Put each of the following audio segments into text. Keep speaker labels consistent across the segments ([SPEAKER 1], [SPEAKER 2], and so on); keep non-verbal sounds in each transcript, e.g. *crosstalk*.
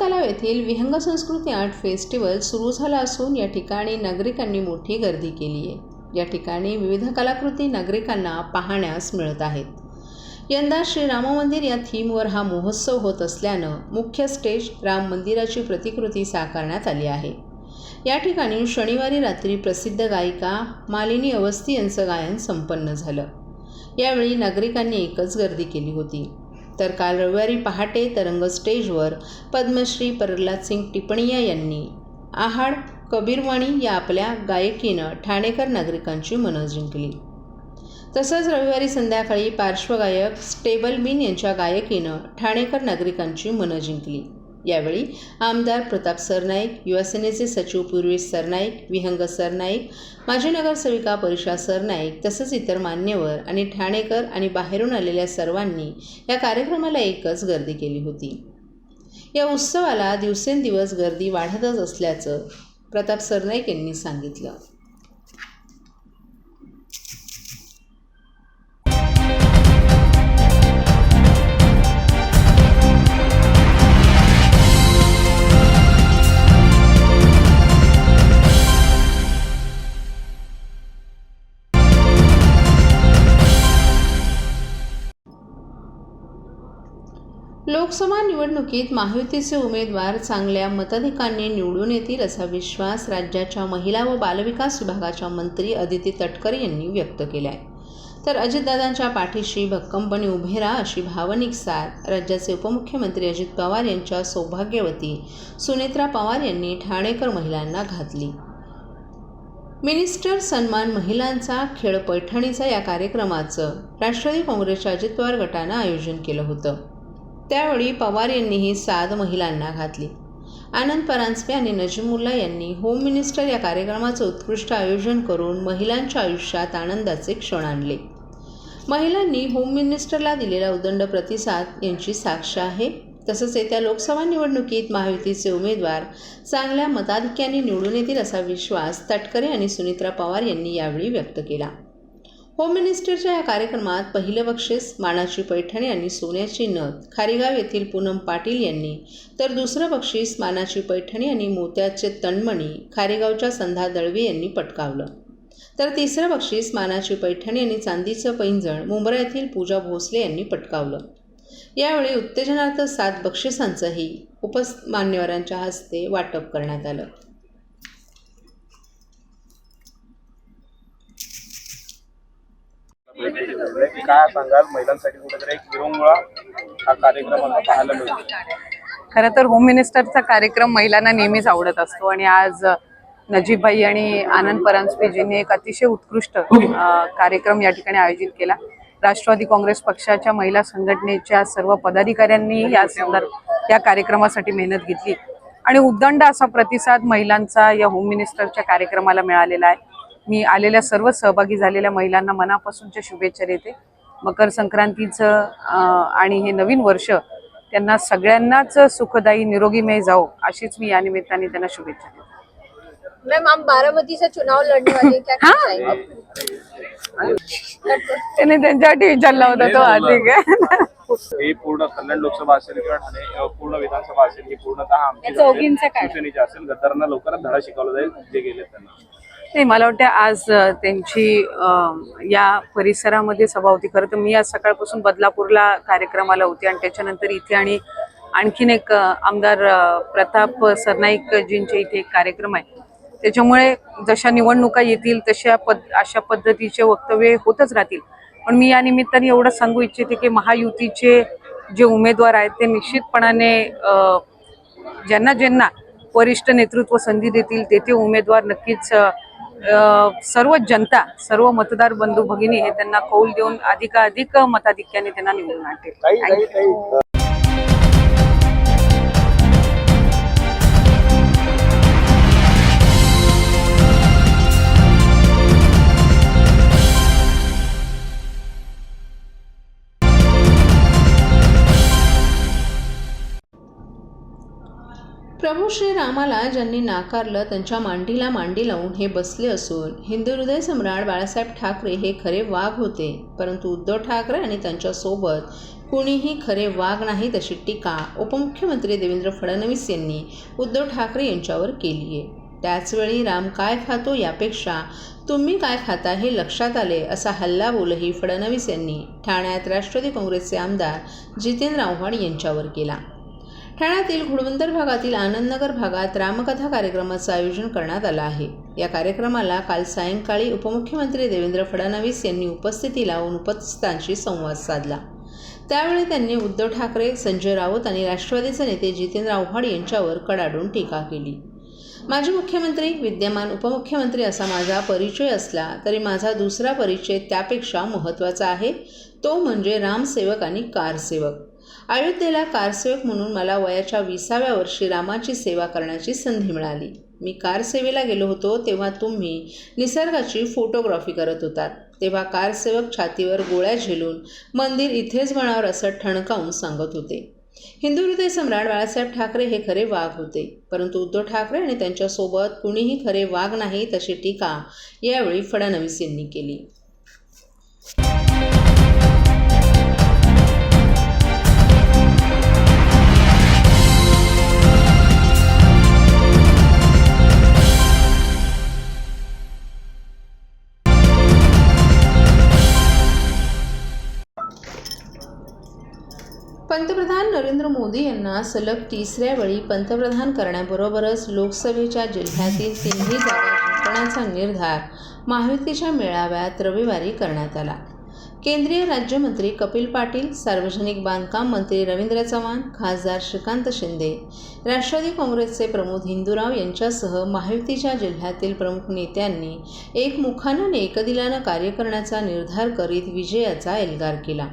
[SPEAKER 1] ठाण्यातील तलाव येथील विहंग संस्कृती आर्ट फेस्टिवल सुरू झाला असून या ठिकाणी नागरिकांनी मोठी गर्दी केली आहे. या ठिकाणी विविध कलाकृती नागरिकांना पाहण्यास मिळत आहेत. यंदा श्री राम मंदिर या थीमवर हा महोत्सव होत असल्यानं मुख्य स्टेज राम मंदिराची प्रतिकृती साकारण्यात आली आहे. या ठिकाणी शनिवारी रात्री प्रसिद्ध गायिका मालिनी अवस्थी यांचं गायन संपन्न झालं. यावेळी नागरिकांनी एकच गर्दी केली होती. तर काल रविवारी पहाटे तरंग स्टेजवर पद्मश्री प्रल्हाद सिंग टिपणिया यांनी आहाड कबीरवाणी या आपल्या गायकीनं ठाणेकर नागरिकांची मनं जिंकली. तसंच रविवारी संध्याकाळी पार्श्वगायक स्टेबल बीन यांच्या गायकीनं ठाणेकर नागरिकांची मनं जिंकली. यावेळी आमदार प्रताप सरनाईक युवासेनेचे सचिव पूर्वेश सरनाईक विहंग सरनाईक माजी नगरसेविका परिषा सरनाईक तसंच इतर मान्यवर आणि ठाणेकर आणि बाहेरून आलेल्या सर्वांनी या कार्यक्रमाला एकच गर्दी केली होती. या उत्सवाला दिवसेंदिवस गर्दी वाढतच असल्याचं प्रताप सरनाईक यांनी सांगितलं. लोकसभा निवडणुकीत महायुतीचे उमेदवार चांगल्या मताधिकांनी निवडून येतील असा विश्वास राज्याच्या महिला व बालविकास विभागाच्या मंत्री अदिती तटकरे यांनी व्यक्त केला आहे तर अजितदादांच्या पाठीशी भक्कमपणे उभे राहा अशी भावनिक साथ राज्याचे उपमुख्यमंत्री अजित पवार यांच्या सौभाग्यवती सुनेत्रा पवार यांनी ठाणेकर महिलांना घातली. मिनिस्टर सन्मान महिलांचा खेळ पैठणीचा या कार्यक्रमाचं राष्ट्रवादी काँग्रेसच्या अजित पवार गटानं आयोजन केलं होतं. त्यावेळी पवार यांनीही साद महिलांना घातली. आनंद परांजपे आणि नजीमुल्ला यांनी होम मिनिस्टर या कार्यक्रमाचं उत्कृष्ट आयोजन करून महिलांच्या आयुष्यात आनंदाचे क्षण आणले. महिलांनी होम मिनिस्टरला दिलेला उदंड प्रतिसाद यांची साक्ष आहे. तसंच येत्या लोकसभा निवडणुकीत महायुतीचे उमेदवार चांगल्या मताधिक्याने निवडून येतील असा विश्वास तटकरे आणि सुनित्रा पवार यांनी यावेळी व्यक्त केला. होम मिनिस्टरच्या या कार्यक्रमात पहिलं बक्षीस मानाची पैठणी आणि सोन्याची नथ खारीगाव येथील पूनम पाटील यांनी तर दुसरं बक्षीस मानाची पैठणी आणि मोत्याचे तणमणी खारेगावच्या संधा दळवे यांनी पटकावलं. तर तिसरं बक्षीस मानाची पैठणी आणि चांदीचं पैंजण मुंबई येथील पूजा भोसले यांनी पटकावलं. यावेळी उत्तेजनार्थ सात बक्षिसांचंही उपस मान्यवरांच्या हस्ते वाटप करण्यात आलं.
[SPEAKER 2] काय सांगाल? महिलांसाठी कुठेतरी एक विरंगुळा हा कार्यक्रम पाहायला मिळतो.
[SPEAKER 3] खरं तर होम मिनिस्टरचा कार्यक्रम महिलांना नेहमीच आवडत असतो आणि आज नजीबभाई आणि आनंद परांजपेजींनी एक अतिशय उत्कृष्ट कार्यक्रम या ठिकाणी आयोजित केला. राष्ट्रवादी काँग्रेस पक्षाच्या महिला संघटनेच्या सर्व पदाधिकाऱ्यांनी या संदर्भ या कार्यक्रमासाठी मेहनत घेतली. आणि उद्दंड असा प्रतिसाद महिलांचा या होम मिनिस्टरच्या कार्यक्रमाला मिळालेला आहे. मी आलेल्या सर्व सहभागी झालेल्या महिलांना मनापासूनच्या शुभेच्छा देते. मकर संक्रांतीचं आणि हे नवीन वर्ष त्यांना सगळ्यांनाच सुखदायी निरोगीमय जाओ अशीच मी या निमित्ताने त्यांना शुभेच्छा देते.
[SPEAKER 4] मैम आप बारामती से चुनाव लड़ने वाले *laughs* क्या
[SPEAKER 3] त्याने त्यांच्यासाठी विचारला होता तो ठीक आहे
[SPEAKER 2] ही पूर्ण कल्याण लोकसभा असेल किंवा ठाणे पूर्ण विधानसभा असेल ही पूर्णतः आमची? शिवसेनेची असेल. गद्दारांना लवकरच धडा शिकवला जाईल जे गेले त्यांना.
[SPEAKER 3] नाही मला वाटतं आज त्यांची या परिसरामध्ये सभा होती खरं तर मी आज सकाळपासून बदलापूरला कार्यक्रमाला होती आणि त्याच्यानंतर इथे आणि आणखीन एक आमदार प्रताप सरनाईकजींचे इथे एक कार्यक्रम आहे. त्याच्यामुळे जशा निवडणुका येतील तशा पद अशा पद्धतीचे वक्तव्य होतच राहतील. पण मी या निमित्ताने एवढं सांगू इच्छिते की महायुतीचे जे उमेदवार आहेत ते निश्चितपणाने ज्यांना ज्यांना वरिष्ठ नेतृत्व संधी देतील ते ते उमेदवार नक्कीच सर्व जनता सर्व मतदार बंधू भगिनी हे त्यांना कौल देऊन अधिकाधिक मताधिक्याने त्यांना निवडून आणतील.
[SPEAKER 1] प्रभू श्रीरामाला ज्यांनी नाकारलं त्यांच्या मांडीला मांडी लावून हे बसले असून हिंदू हृदय सम्राट बाळासाहेब ठाकरे हे खरे वाघ होते. परंतु उद्धव ठाकरे आणि त्यांच्यासोबत कुणीही खरे वाघ नाहीत अशी टीका उपमुख्यमंत्री देवेंद्र फडणवीस यांनी उद्धव ठाकरे यांच्यावर केली आहे. त्याचवेळी राम काय खातो यापेक्षा तुम्ही काय खाता हे लक्षात आले असा हल्लाबोलही फडणवीस यांनी ठाण्यात राष्ट्रवादी काँग्रेसचे आमदार जितेंद्र आव्हाड यांच्यावर केला. ठाण्यातील घुडवंतर भागातील आनंदनगर भागात रामकथा कार्यक्रमाचं आयोजन करण्यात आलं आहे. या कार्यक्रमाला काल सायंकाळी उपमुख्यमंत्री देवेंद्र फडणवीस यांनी उपस्थिती लावून उपस्थितांशी संवाद साधला. त्यावेळी त्यांनी उद्धव ठाकरे संजय राऊत आणि राष्ट्रवादीचे नेते जितेंद्र आव्हाड यांच्यावर कडाडून टीका केली. माजी मुख्यमंत्री विद्यमान उपमुख्यमंत्री असा माझा परिचय असला तरी माझा दुसरा परिचय त्यापेक्षा महत्त्वाचा आहे. तो म्हणजे रामसेवक आणि कारसेवक. अयोध्येला कारसेवक म्हणून मला वयाच्या विसाव्या वर्षी रामाची सेवा करण्याची संधी मिळाली. मी कारसेवेला गेलो होतो तेव्हा तुम्ही निसर्गाची फोटोग्राफी करत होतात. तेव्हा कारसेवक छातीवर गोळ्या झेलून मंदिर इथेच म्हणावर असं ठणकावून सांगत होते. हिंदू हृदय सम्राट बाळासाहेब ठाकरे हे खरे वाघ होते. परंतु उद्धव ठाकरे आणि त्यांच्यासोबत कुणीही खरे वाघ नाही तशी टीका यावेळी फडणवीस यांनी केली. पंतप्रधान नरेंद्र मोदी यांना सलग तिसऱ्या वेळी पंतप्रधान करण्याबरोबरच लोकसभेच्या जिल्ह्यातील तिन्ही जागा जिंकण्याचा निर्धार महायुतीच्या मेळाव्यात रविवारी करण्यात आला. केंद्रीय राज्यमंत्री कपिल पाटील सार्वजनिक बांधकाम मंत्री रवींद्र चव्हाण खासदार श्रीकांत शिंदे राष्ट्रवादी काँग्रेसचे प्रमोद हिंदूराव यांच्यासह महायुतीच्या जिल्ह्यातील प्रमुख नेत्यांनी एकमुखानं आणि एकदिलानं कार्य करण्याचा निर्धार करीत विजयाचा एल्गार केला.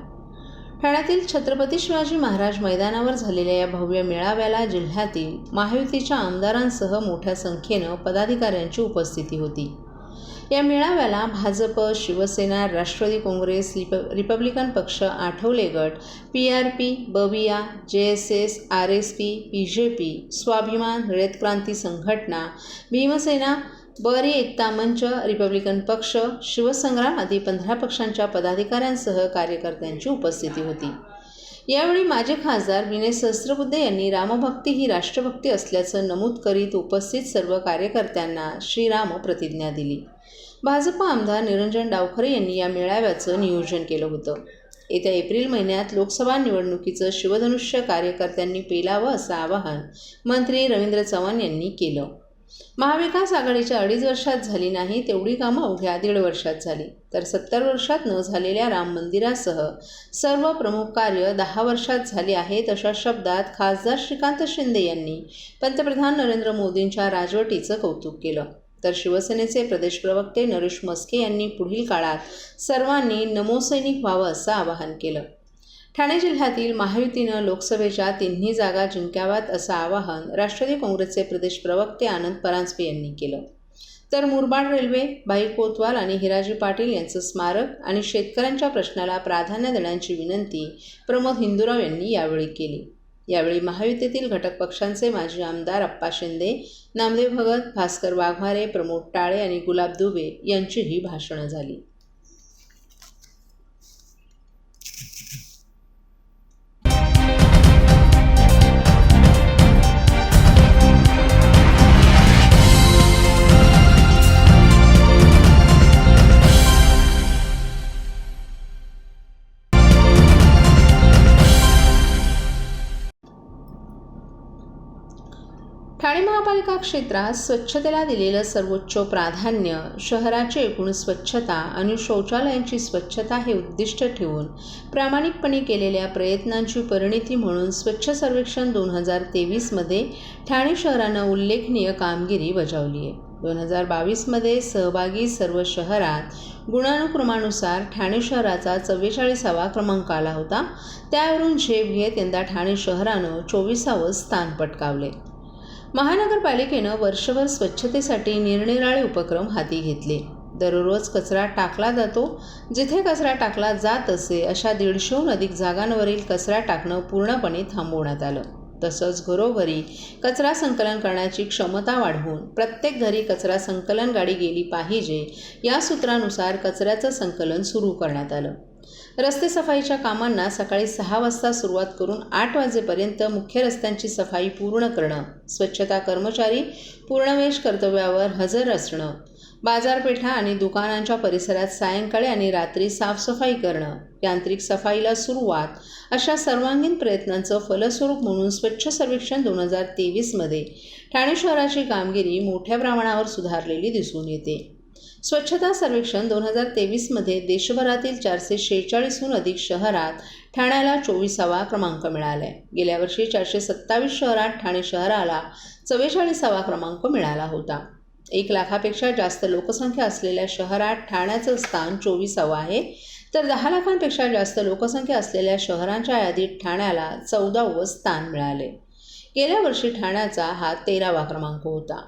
[SPEAKER 1] ठाण्यातील छत्रपती शिवाजी महाराज मैदानावर झालेल्या या भव्य मेळाव्याला जिल्ह्यातील महायुतीच्या आमदारांसह मोठ्या संख्येनं पदाधिकाऱ्यांची उपस्थिती होती. या मेळाव्याला भाजप शिवसेना राष्ट्रवादी काँग्रेस रिप रिपब्लिकन पक्ष आठवले गट P R P बबिया J S S R S P B J P Swabhiman Rayat Kranti संघटना भीमसेना बरी एकता मंच रिपब्लिकन पक्ष शिवसंग्राम आदी पंधरा पक्षांच्या पदाधिकाऱ्यांसह कार्यकर्त्यांची उपस्थिती होती. यावेळी माजी खासदार विनय सहस्त्रबुद्धे यांनी रामभक्ती ही राष्ट्रभक्ती असल्याचं नमूद करीत उपस्थित सर्व कार्यकर्त्यांना श्रीराम प्रतिज्ञा दिली. भाजप आमदार निरंजन डावखरे यांनी या मेळाव्याचं नियोजन केलं होतं. येत्या एप्रिल महिन्यात लोकसभा निवडणुकीचं शिवधनुष्य कार्यकर्त्यांनी पेलावं असं आवाहन मंत्री रवींद्र चव्हाण यांनी केलं. महाविकास आघाडीच्या अडीच वर्षात झाली नाही तेवढी कामं अवघ्या दीड वर्षात झाली. तर सत्तर वर्षात न झालेल्या राम मंदिरासह सर्व प्रमुख कार्य दहा वर्षात झाली आहेत अशा शब्दात खासदार श्रीकांत शिंदे यांनी पंतप्रधान नरेंद्र मोदींच्या राजवटीचं कौतुक केलं. तर शिवसेनेचे प्रदेश प्रवक्ते नरेश मस्के यांनी पुढील काळात सर्वांनी नमोसैनिक व्हावं असं आवाहन केलं. ठाणे जिल्ह्यातील महायुतीनं लोकसभेच्या तिन्ही जागा जिंकाव्यात असं आवाहन राष्ट्रवादी काँग्रेसचे प्रदेश प्रवक्ते आनंद परांजपे यांनी केलं. तर मुरबाड रेल्वे बाई कोतवाल आणि हिराजी पाटील यांचं स्मारक आणि शेतकऱ्यांच्या प्रश्नाला प्राधान्य देण्याची विनंती प्रमोद हिंदूराव यांनी यावेळी केली. यावेळी महायुतीतील घटक पक्षांचे माजी आमदार अप्पा शिंदे नामदेव भगत भास्कर वाघमारे प्रमोद टाळे आणि गुलाब दुबे यांचीही भाषणं झाली. ठाणे महापालिका क्षेत्रात स्वच्छतेला दिलेलं सर्वोच्च प्राधान्य शहराची एकूण स्वच्छता आणि शौचालयांची स्वच्छता हे उद्दिष्ट ठेवून प्रामाणिकपणे केलेल्या प्रयत्नांची परिणिती म्हणून स्वच्छ सर्वेक्षण दोन हजार तेवीसमध्ये ठाणे शहरानं उल्लेखनीय कामगिरी बजावली आहे. दोन हजार बावीसमध्ये सहभागी सर्व शहरात गुणानुक्रमानुसार ठाणे शहराचा चव्वेचाळीसावा क्रमांक आला होता. त्यावरून झेप घेत यंदा ठाणे शहरानं चोवीसावं स्थान पटकावले महानगरपालिकेनं वर्षभर स्वच्छतेसाठी निरनिराळे उपक्रम हाती घेतले. दररोज कचरा टाकला जातो. जिथे कचरा टाकला जात असे अशा दीडशेहून अधिक जागांवरील कचरा टाकणं पूर्णपणे थांबवण्यात आलं. तसंच घरोघरी कचरा संकलन करण्याची क्षमता वाढवून प्रत्येक घरी कचरा संकलन गाडी गेली पाहिजे या सूत्रानुसार कचऱ्याचं संकलन सुरू करण्यात आलं. रस्ते सफाईच्या कामांना सकाळी सहा वाजता सुरुवात करून आठ वाजेपर्यंत मुख्य रस्त्यांची सफाई पूर्ण करणं स्वच्छता कर्मचारी पूर्णवेश कर्तव्यावर हजर असणं बाजारपेठा आणि दुकानांच्या परिसरात सायंकाळी आणि रात्री साफसफाई करणं यांत्रिक सफाईला सुरुवात अशा सर्वांगीण प्रयत्नांचं फलस्वरूप म्हणून स्वच्छ सर्वेक्षण दोन हजार तेवीसमध्ये ठाणे शहराची कामगिरी मोठ्या प्रमाणावर सुधारलेली दिसून येते. स्वच्छता सर्वेक्षण दोन हजार तेवीसमध्ये देशभरातील चारशे शेहेचाळीसहून अधिक शहरात ठाण्याला चोवीसावा क्रमांक मिळाला आहे गेल्या वर्षी चारशे सत्तावीस शहरात ठाणे शहराला चव्वेचाळीसावा क्रमांक मिळाला होता. एक लाखापेक्षा जास्त लोकसंख्या असलेल्या शहरात ठाण्याचं स्थान चोवीसावं आहे. तर दहा लाखांपेक्षा जास्त लोकसंख्या असलेल्या शहरांच्या यादीत ठाण्याला चौदावं स्थान मिळाले गेल्या वर्षी ठाण्याचा हा तेरावा क्रमांक होता.